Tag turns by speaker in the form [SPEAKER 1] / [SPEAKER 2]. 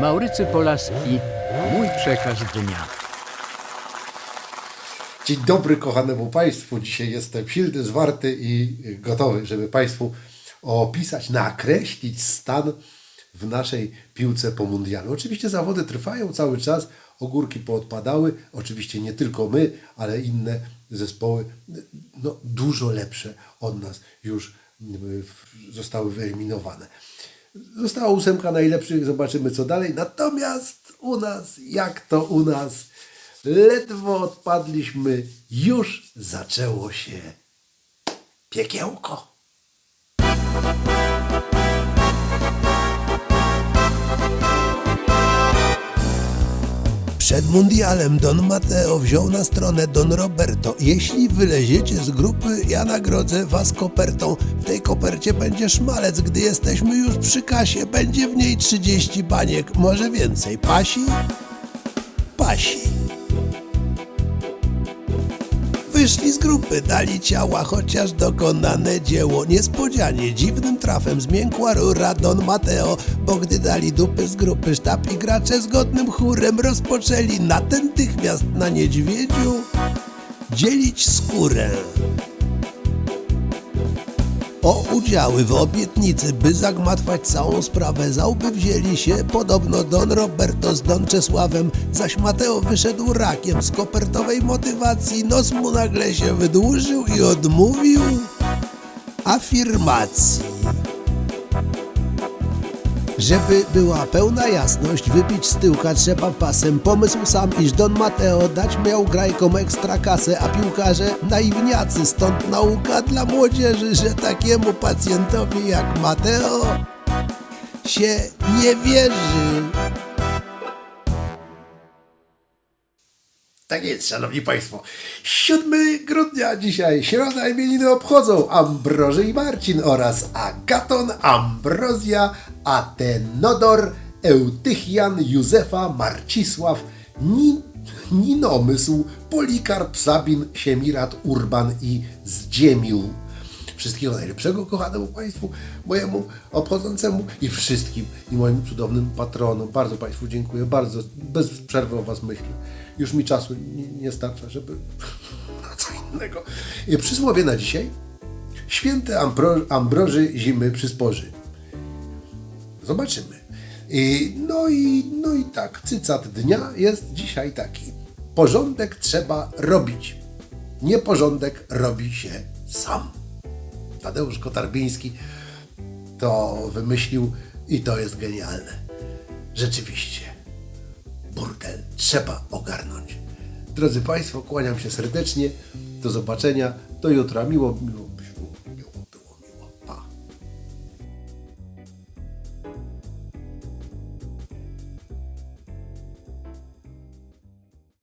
[SPEAKER 1] Maurycy Polaski, mój przekaz dnia.
[SPEAKER 2] Dzień dobry kochanemu Państwu. Dzisiaj jestem silny, zwarty i gotowy, żeby Państwu opisać, nakreślić stan w naszej piłce po mundialu. Oczywiście zawody trwają cały czas, ogórki poodpadały. Oczywiście nie tylko my, ale inne zespoły, no, dużo lepsze od nas już y, zostały wyeliminowane. Została ósemka najlepszych, zobaczymy co dalej. Natomiast u nas, jak to u nas, ledwo odpadliśmy, już zaczęło się piekiełko.
[SPEAKER 3] Przed mundialem Don Mateo wziął na stronę Don Roberto. Jeśli wyleziecie z grupy, ja nagrodzę was kopertą. W tej kopercie będzie szmalec. Gdy jesteśmy już przy kasie, będzie w niej 30 baniek, może więcej. Pasi? Pasi. Wyszli z grupy, dali ciała, chociaż dokonane dzieło. Niespodzianie, dziwnym trafem zmiękła rura Don Mateo, bo gdy dali dupy z grupy, sztab i gracze zgodnym chórem rozpoczęli natychmiast na niedźwiedziu dzielić skórę. O udziały w obietnicy, by zagmatwać całą sprawę, za łby wzięli się podobno Don Roberto z Don Czesławem, zaś Mateo wyszedł rakiem z kopertowej motywacji, nos mu nagle się wydłużył i odmówił afirmacji. Żeby była pełna jasność, wypić z tyłka trzeba pasem. Pomysł sam, iż Don Mateo dać miał grajkom ekstra kasę, a piłkarze naiwniacy. Stąd nauka dla młodzieży, że takiemu pacjentowi jak Mateo się nie wierzy.
[SPEAKER 2] Tak jest, szanowni państwo. 7 grudnia dzisiaj, środa imieniny obchodzą Ambroży i Marcin oraz Agaton, Ambrozja, Atenodor, Eutychian, Józefa, Marcisław, Ni Ninomysł, Polikarp, Sabin, Siemirat, Urban i Zdziemił. Wszystkiego najlepszego kochanemu Państwu, mojemu obchodzącemu i wszystkim i moim cudownym patronom. Bardzo Państwu dziękuję, bardzo bez przerwy o Was myślę. Już mi czasu nie, nie starcza, żeby na co innego. I przysłowie na dzisiaj. Święte Ambro Ambroży zimy przysporzy. Zobaczymy. I, no, i, no i tak, cytat dnia jest dzisiaj taki. Porządek trzeba robić. Nieporządek robi się sam. Tadeusz Kotarbiński to wymyślił i to jest genialne. Rzeczywiście, burdel trzeba ogarnąć. Drodzy Państwo, kłaniam się serdecznie. Do zobaczenia. Do jutra. Miło, miło,